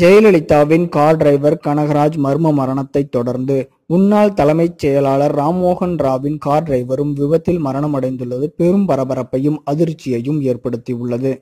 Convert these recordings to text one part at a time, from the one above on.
ஜெயலலிதாவின் car driver Kanagaraj மர்ம மரணத்தை தொடர்ந்து முன்னாள் தலைமைச் செயலாளர் ராம்மோகன் ராவின் கார் டிரைவரும் விபத்தில் மரணமடைந்துள்ளது. பெரும் பரபரப்பையும் அதிர்ச்சியையும் ஏற்படுத்தியுள்ளது.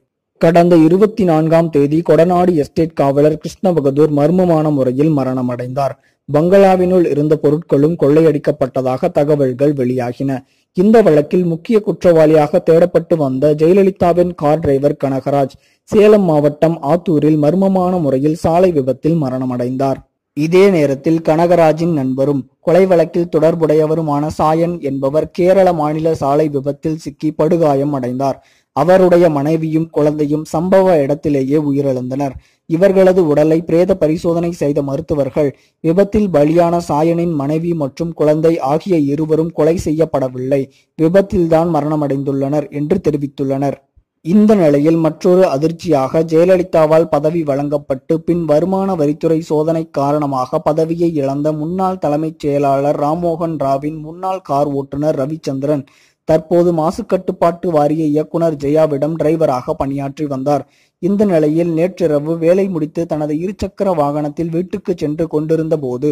கடந்த இருபத்தி நான்காம் தேதி கொடநாடு எஸ்டேட் காவலர் கிருஷ்ண பகதூர் மர்மமான முறையில் மரணமடைந்தார். பங்களாவினுள் இருந்த பொருட்களும் கொள்ளையடிக்கப்பட்டதாக தகவல்கள் வெளியாகின. இந்த வழக்கில் முக்கிய குற்றவாளியாக தேடப்பட்டு வந்த ஜெயலலிதாவின் கார் டிரைவர் கனகராஜ் சேலம் மாவட்டம் ஆத்தூரில் மர்மமான முறையில் சாலை விபத்தில் மரணமடைந்தார். இதே நேரத்தில் கனகராஜின் நண்பரும் கொலை வழக்கில் தொடர்புடையவருமான சாயன் என்பவர் கேரள மாநில சாலை விபத்தில் சிக்கி படுகாயம் அடைந்தார். அவருடைய மனைவியும் குழந்தையும் சம்பவ இடத்திலேயே உயிரிழந்தனர். இவர்களது உடலை பிரேத பரிசோதனை செய்த மருத்துவர்கள் விபத்தில் பலியான சாயனின் மனைவி மற்றும் குழந்தை ஆகிய இருவரும் கொலை செய்யப்படவில்லை. விபத்தில்தான் மரணமடைந்துள்ளனர் என்று தெரிவித்துள்ளனர். இந்த நிலையில் மற்றொரு அதிர்ச்சியாக ஜெயலலிதாவால் பதவி வழங்கப்பட்டு பின் வருமான வரித்துறை சோதனை காரணமாக பதவியை இழந்த முன்னாள் தலைமைச் செயலாளர் ராம்மோகன் ராவின் முன்னாள் கார் ஓட்டுநர் ரவிச்சந்திரன் தற்போது மாசுக்கட்டுப்பாட்டு வாரிய இயக்குனர் ஜெயாவிடம் டிரைவராக பணியாற்றி வந்தார். இந்த நிலையில் நேற்றிரவு வேலை முடித்து தனது இருசக்கர வாகனத்தில் வீட்டுக்கு சென்று கொண்டிருந்த போது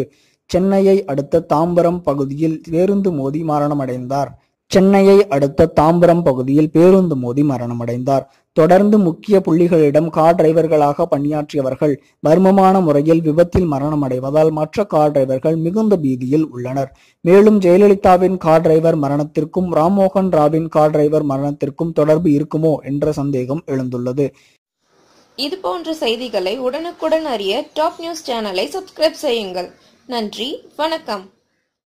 சென்னையை அடுத்த தாம்பரம் பகுதியில் பேருந்து மோதி மரணமடைந்தார். சென்னையை அடுத்த தாம்பரம் பகுதியில் பேருந்து மோதி மரணமடைந்தார். தொடர்ந்து முக்கிய புள்ளிகளிடம் கார் டிரைவர்களாக பணியாற்றியவர்கள் மர்மமான முறையில் விபத்தில் மரணமடைவதால் மற்ற கார் டிரைவர்கள் மிகுந்த பீதியில் உள்ளனர். மேலும் ஜெயலலிதாவின் car driver மரணத்திற்கும் Rammohan ராவின் car driver மரணத்திற்கும் தொடர்பு இருக்குமோ என்ற சந்தேகம் எழுந்துள்ளது. இது போன்ற செய்திகளை உடனுக்குடன் அறிய டாப் நியூஸ் சேனலை சப்ஸ்கிரைப் செய்யுங்கள். நன்றி வணக்கம்.